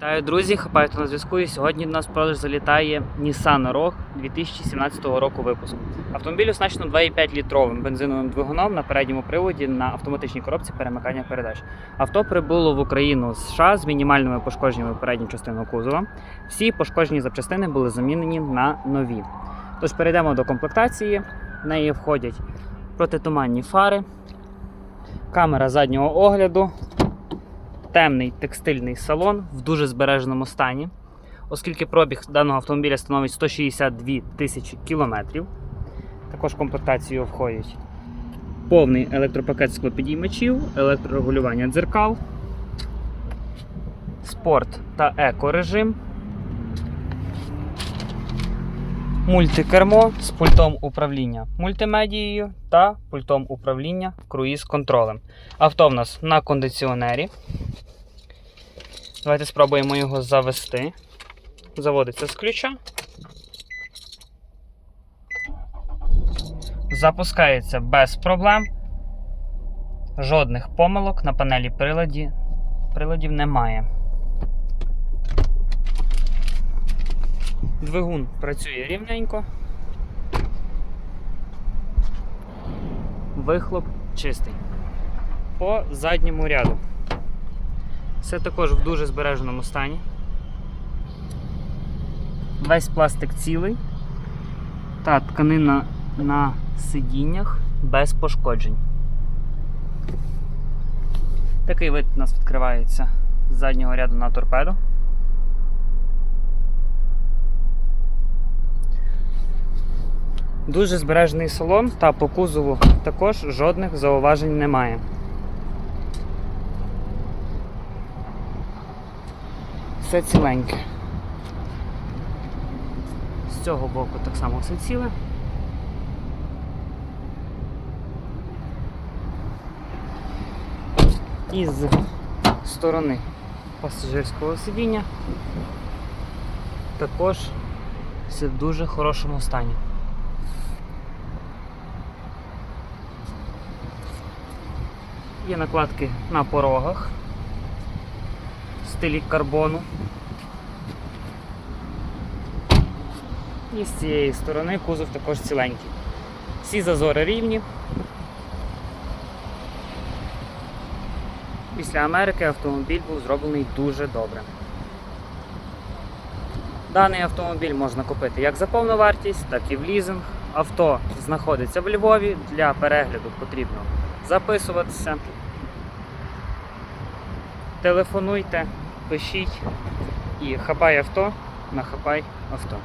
Вітаю, друзі, хапайте на зв'язку. І сьогодні до нас в продаж залітає Nissan Rogue 2017 року випуску. Автомобіль оснащено 2,5 літровим бензиновим двигуном на передньому приводі на автоматичній коробці перемикання передач. Авто прибуло в Україну з США з мінімальними пошкодженнями передньої частини кузова. Всі пошкоджені запчастини були замінені на нові. Тож перейдемо до комплектації. В неї входять протитуманні фари, камера заднього огляду, темний текстильний салон в дуже збереженому стані, оскільки пробіг даного автомобіля становить 162 тисячі кілометрів. Також в комплектацію входять повний електропакет склопідіймачів, електрорегулювання дзеркал, спорт та еко-режим, мультикермо з пультом управління мультимедією та пультом управління круїз-контролем. Авто в нас на кондиціонері. Давайте спробуємо його завести. Заводиться з ключа. Запускається без проблем. Жодних помилок на панелі приладі, приладів немає. Двигун працює рівненько. Вихлоп чистий. По задньому ряду. Все також в дуже збереженому стані. Весь пластик цілий. Та тканина на сидіннях без пошкоджень. Такий вид у нас відкривається з заднього ряду на торпеду. Дуже збережений салон та по кузову також жодних зауважень немає. Все ціленьке. З цього боку так само все ціле. І з сторони пасажирського сидіння також все в дуже хорошому стані. Є накладки на порогах стилі карбону. І з цієї сторони кузов також ціленький. Всі зазори рівні. Після Америки автомобіль був зроблений дуже добре. Даний автомобіль можна купити як за повну вартість, так і в лізинг. Авто знаходиться в Львові. Для перегляду потрібно записуватися. Телефонуйте, пишіть і хапай авто на хапай авто.